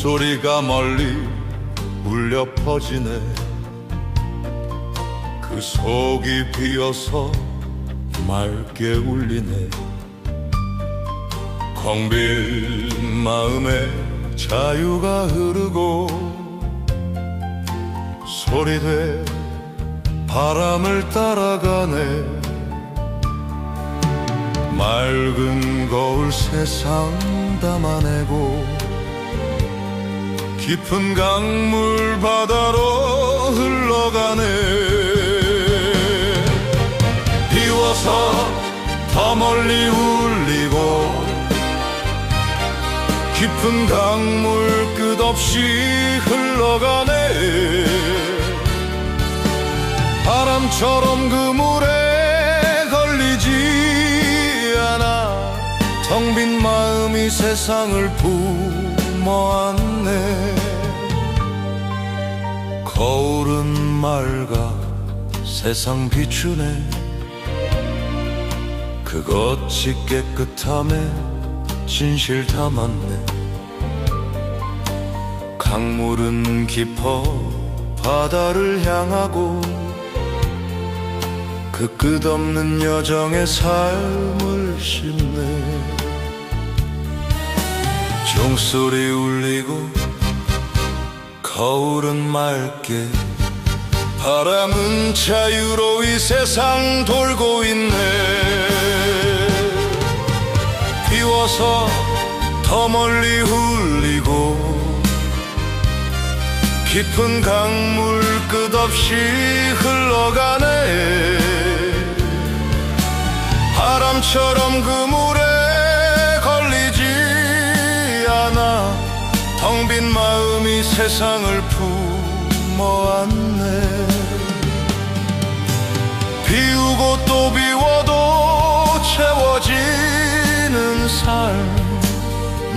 종소리가 멀리 울려 퍼지네. 그 속이 비어서 맑게 울리네. 공빌 마음에 자유가 흐르고 소리돼 바람을 따라가네. 맑은 거울 세상 담아내고 깊은 강물 바다로 흘러가네. 비워서 더 멀리 울리고 깊은 강물 끝없이 흘러가네. 바람처럼 그 물에 걸리지 않아. 텅 빈 마음이 세상을 품어안네 맑아 세상 비추네. 그것이 깨끗함에 진실 담았네. 강물은 깊어 바다를 향하고 그 끝없는 여정에 삶을 심네. 종소리 울리고 거울은 맑게 바람은 자유로 이 세상 돌고 있네. 비워서 더 멀리 흘리고 깊은 강물 끝없이 흘러가네. 바람처럼 그 물에 걸리지 않아. 텅 빈 마음이 세상을 품어안네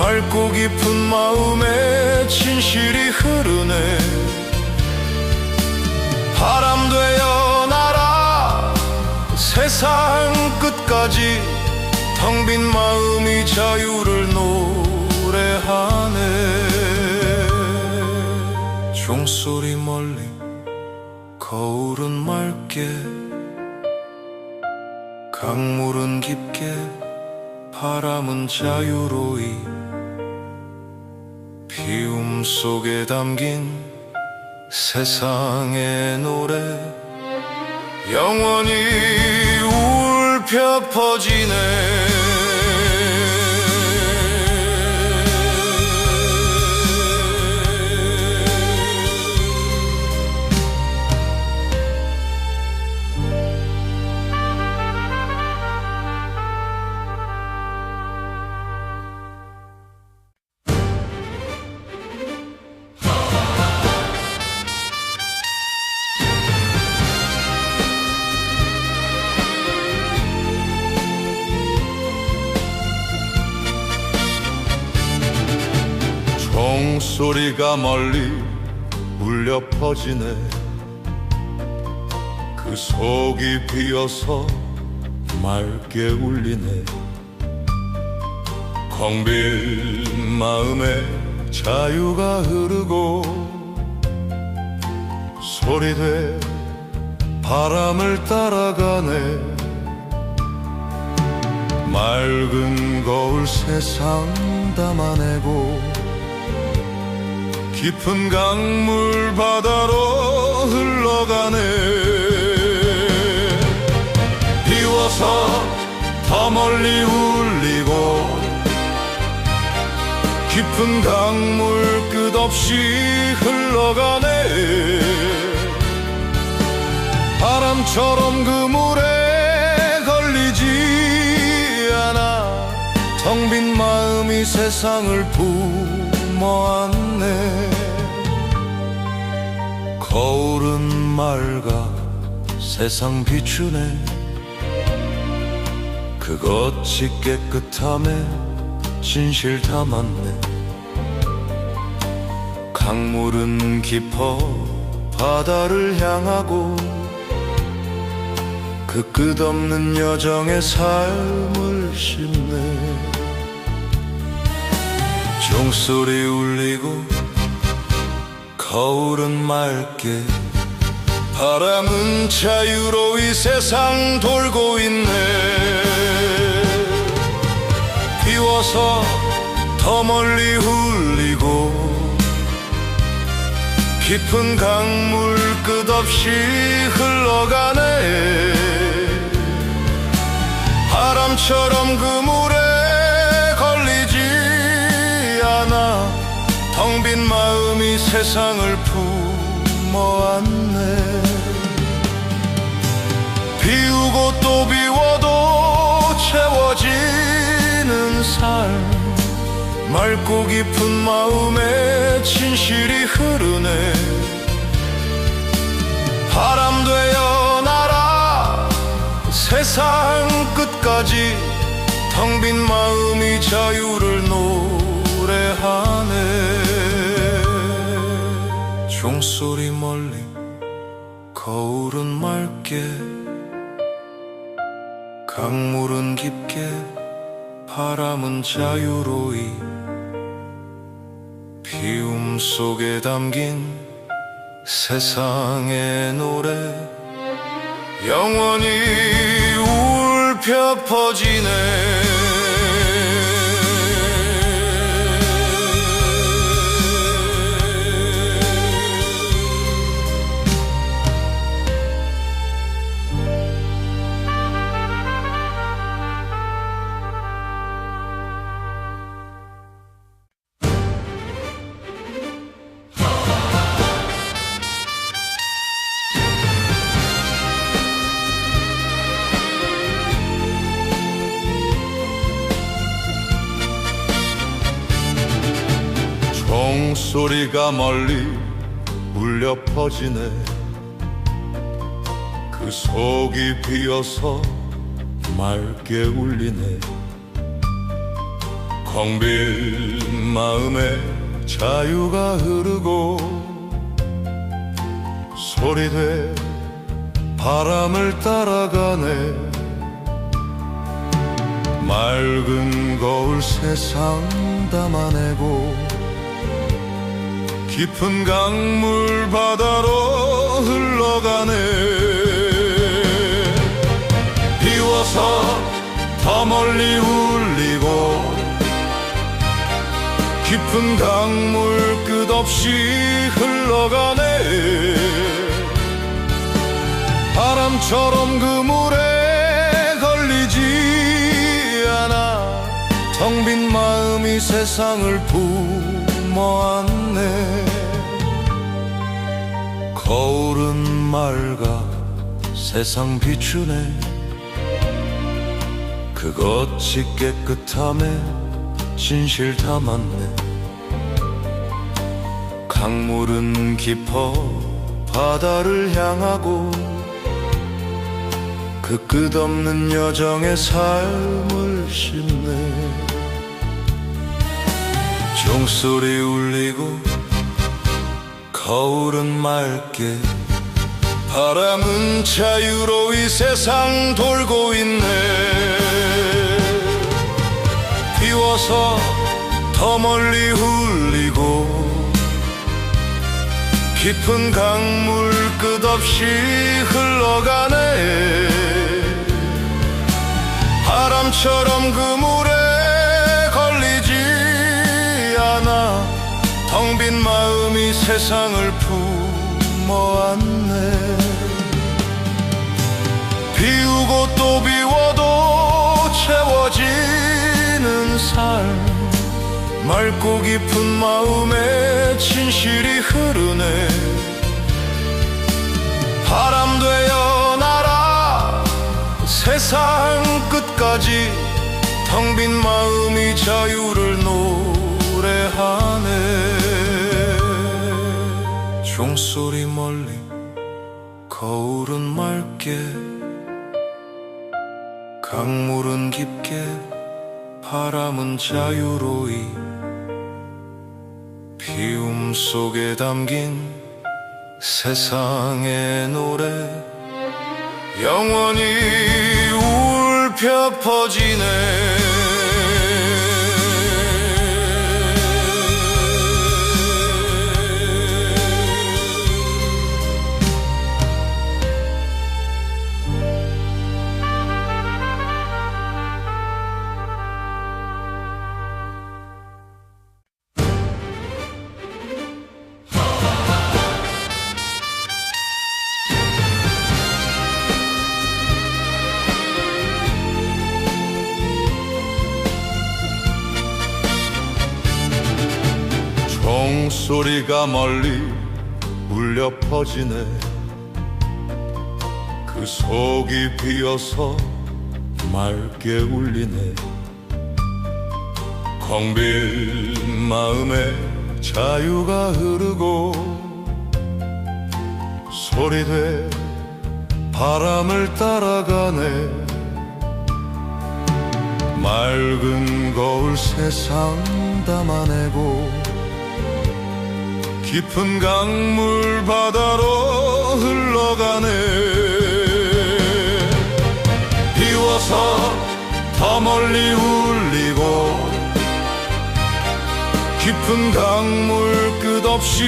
맑고 깊은 마음에 진실이 흐르네. 바람 되어 날아 세상 끝까지 텅 빈 마음이 자유를 노래하네. 종소리 멀리 거울은 맑게 강물은 깊게 바람은 자유로이 비움 속에 담긴 세상의 노래. 영원히 울펴 퍼지네 소리가 멀리 울려 퍼지네. 그 속이 비어서 맑게 울리네. 공빌 마음에 자유가 흐르고 소리돼 바람을 따라가네. 맑은 거울 세상 담아내고 깊은 강물 바다로 흘러가네. 비워서 더 멀리 울리고 깊은 강물 끝없이 흘러가네. 바람처럼 그 물에 걸리지 않아. 텅 빈 마음이 세상을 품어안네 거울은 맑아 세상 비추네. 그것이 깨끗함에 진실 담았네. 강물은 깊어 바다를 향하고 그 끝없는 여정에 삶을 심네. 종소리 울리고 거울은 맑게 바람은 자유로 이 세상 돌고 있네. 비워서 더 멀리 흘리고 깊은 강물 끝없이 흘러가네. 바람처럼 그 세상을 품어안네. 비우고 또 비워도 채워지는 삶. 맑고 깊은 마음에 진실이 흐르네. 바람 되어 날아 세상 끝까지 텅 빈 마음이 자유를 노래하네. 종 소리 멀리 거울은 맑게 강물은 깊게 바람은 자유로이 비움 속에 담긴 세상의 노래. 영원히 울펴 퍼지네 소리가 멀리 울려 퍼지네. 그 속이 비어서 맑게 울리네. 콩빈 마음에 자유가 흐르고 소리돼 바람을 따라가네. 맑은 거울 세상 담아내고 깊은 강물 바다로 흘러가네. 비워서 더 멀리 울리고 깊은 강물 끝없이 흘러가네. 바람처럼 그 물에 걸리지 않아. 텅 빈 마음이 세상을 품어안네 거울은 맑아 세상 비추네. 그것이 깨끗함에 진실 담았네. 강물은 깊어 바다를 향하고 그 끝없는 여정의 삶을 심네. 종소리 울리고 거울은 맑게 바람은 자유로 이 세상 돌고 있네. 비워서 더 멀리 흘리고 깊은 강물 끝없이 흘러가네. 바람처럼 그물 세상을 품어안네. 비우고 또 비워도 채워지는 삶 맑고 깊은 마음에 진실이 흐르네. 바람 되어 날아 세상 끝까지 텅 빈 마음이 자유를 노래하네 종소리 멀리 거울은 맑게 강물은 깊게 바람은 자유로이 비움 속에 담긴 세상의 노래. 영원히 울펴 퍼지네 소리가 멀리 울려 퍼지네. 그 속이 비어서 맑게 울리네. 공빈 마음에 자유가 흐르고 소리돼 바람을 따라가네. 맑은 거울 세상 담아내고 깊은 강물 바다로 흘러가네. 비워서 더 멀리 울리고 깊은 강물 끝없이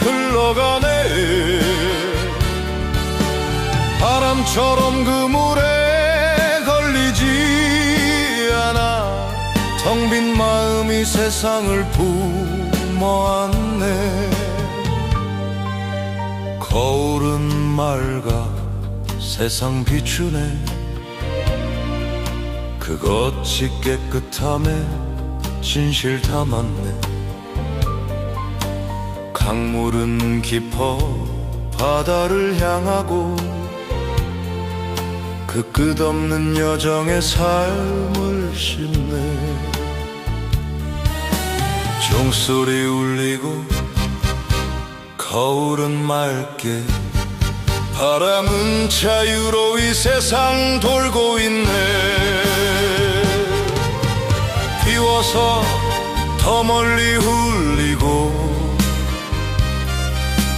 흘러가네. 바람처럼 그 물에 걸리지 않아. 텅 빈 마음이 세상을 품 어안네. 거울은 맑아 세상 비추네. 그것이 깨끗함에 진실 담았네. 강물은 깊어 바다를 향하고 그 끝없는 여정에 삶을 심네 종소리 울리고 거울은 맑게 바람은 자유로 이 세상 돌고 있네. 비워서 더 멀리 흘리고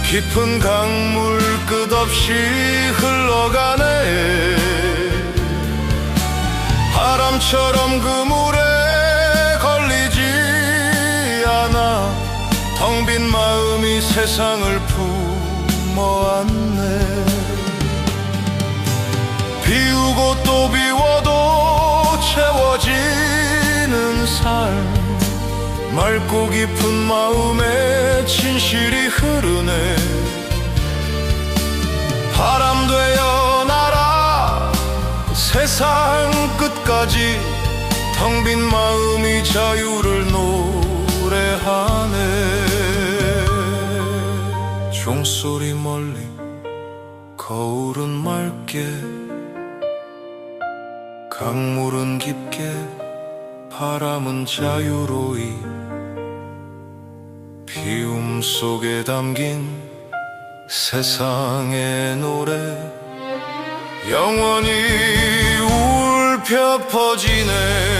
깊은 강물 끝없이 흘러가네. 바람처럼 그물 세상을 품어안네. 비우고 또 비워도 채워지는 삶. 맑고 깊은 마음에 진실이 흐르네. 바람 되어 날아 세상 끝까지 텅 빈 마음이 자유를 노래하네 종소리 멀리 거울은 맑게 강물은 깊게 바람은 자유로이 비움 속에 담긴 세상의 노래. 영원히 울펴 퍼지네